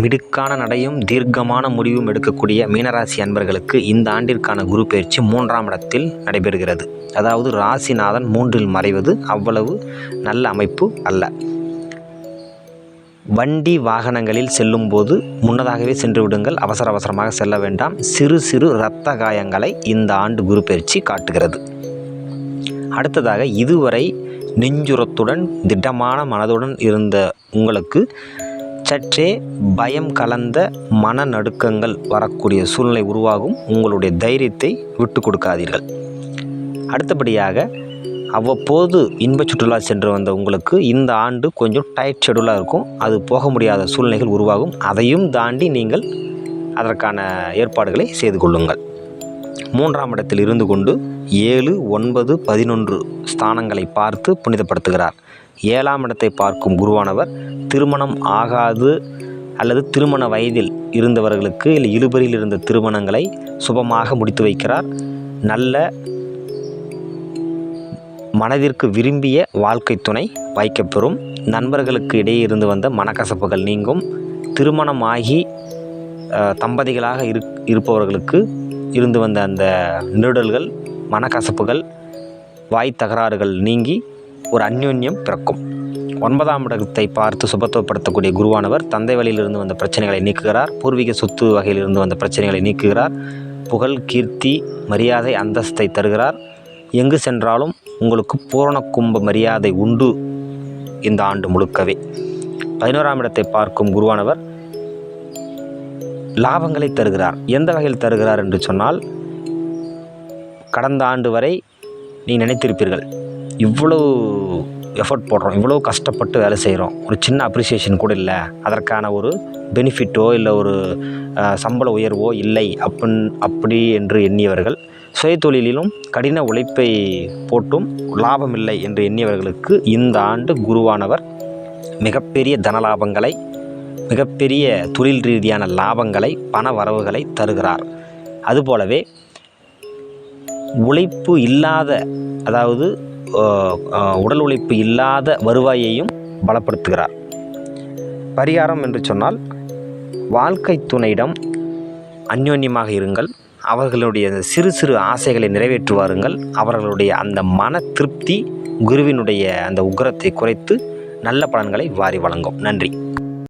மிடுக்கான நடையும் தீர்க்கமான முடிவும் எடுக்கக்கூடிய மீனராசி அன்பர்களுக்கு இந்த ஆண்டிற்கான குரு பயிற்சி மூன்றாம் இடத்தில் நடைபெறுகிறது. அதாவது ராசிநாதன் மூன்றில் மறைவது அவ்வளவு நல்ல அமைப்பு அல்ல. வண்டி வாகனங்களில் செல்லும்போது முன்னதாகவே சென்று விடுங்கள். அவசர அவசரமாக செல்ல வேண்டாம். சிறு சிறு இரத்த காயங்களை இந்த ஆண்டு குரு பயிற்சி காட்டுகிறது. அடுத்ததாக இதுவரை நெஞ்சுரத்துடன் திட்டமான மனதுடன் இருந்த உங்களுக்கு சற்றே பயம் கலந்த மனநடுக்கங்கள் வரக்கூடிய சூழ்நிலை உருவாகும். உங்களுடைய தைரியத்தை விட்டு கொடுக்காதீர்கள். அடுத்தபடியாக அவ்வப்போது இன்ப சுற்றுலா சென்று வந்த உங்களுக்கு இந்த ஆண்டு கொஞ்சம் டைட் ஷெடியூலாக இருக்கும். அது போக முடியாத சூழ்நிலைகள் உருவாகும். அதையும் தாண்டி நீங்கள் அதற்கான ஏற்பாடுகளை செய்து கொள்ளுங்கள். மூன்றாம் இடத்தில் இருந்து கொண்டு ஏழு ஒன்பது பதினொன்று ஸ்தானங்களை பார்த்து புனிதப்படுத்துகிறார். ஏழாம் இடத்தை பார்க்கும் குருவானவர் திருமணம் ஆகாது அல்லது திருமண வயதில் இருந்தவர்களுக்கு இல்லை இழுபறியில் இருந்த திருமணங்களை சுபமாக முடித்து வைக்கிறார். நல்ல மனதிற்கு விரும்பிய வாழ்க்கை துணை வாய்க்கப்பெறும் நண்பர்களுக்கு இடையே இருந்து வந்த மனக்கசப்புகள் நீங்கும். திருமணமாகி தம்பதிகளாக இரு இருப்பவர்களுக்கு இருந்து வந்த அந்த நிருடல்கள் மனக்கசப்புகள் வாய் தகராறுகள் நீங்கி ஒரு அந்யோன்யம் பிறக்கும். ஒன்பதாம் இடத்தை பார்த்து சுபத்துவப்படுத்தக்கூடிய குருவானவர் தந்தை வழியிலிருந்து வந்த பிரச்சனைகளை நீக்குகிறார். பூர்வீக சொத்து வகையிலிருந்து வந்த பிரச்சனைகளை நீக்குகிறார். புகழ் கீர்த்தி மரியாதை அந்தஸ்தை தருகிறார். எங்கு சென்றாலும் உங்களுக்கு பூரண கும்ப மரியாதை உண்டு இந்த ஆண்டு முழுக்கவே. பதினோராம் இடத்தை பார்க்கும் குருவானவர் லாபங்களை தருகிறார். எந்த வகையில் தருகிறார் என்று சொன்னால் கடந்த ஆண்டு வரை நீ நினைத்திருப்பீர்கள். இவ்வளோ எஃபர்ட் போடுறோம் இவ்வளோ கஷ்டப்பட்டு வேலை செய்கிறோம் ஒரு சின்ன அப்ரிசியேஷன் கூட இல்லை. அதற்கான ஒரு பெனிஃபிட்டோ இல்லை ஒரு சம்பள உயர்வோ இல்லை அப்பன் அப்படி என்று எண்ணியவர்கள் சுயதொழிலிலும் கடின உழைப்பை போட்டும் லாபம் இல்லை என்று எண்ணியவர்களுக்கு இந்த ஆண்டு குருவானவர் மிகப்பெரிய தனலாபங்களை மிகப்பெரிய தொழில் ரீதியான லாபங்களை பண வரவுகளை தருகிறார். அதுபோலவே உழைப்பு இல்லாத அதாவது உடல் உழைப்பு இல்லாத வருவாயையும் பலப்படுத்துகிறார். பரிகாரம் என்று சொன்னால் வாழ்க்கை துணையிடம் அந்யோன்யமாக இருங்கள் அவர்களுடைய அந்த சிறு சிறு ஆசைகளை நிறைவேற்றுவாருங்கள் அவர்களுடைய அந்த மன திருப்தி குருவினுடைய அந்த உக்கிரத்தை குறைத்து நல்ல பலன்களை வாரி வழங்கும். நன்றி.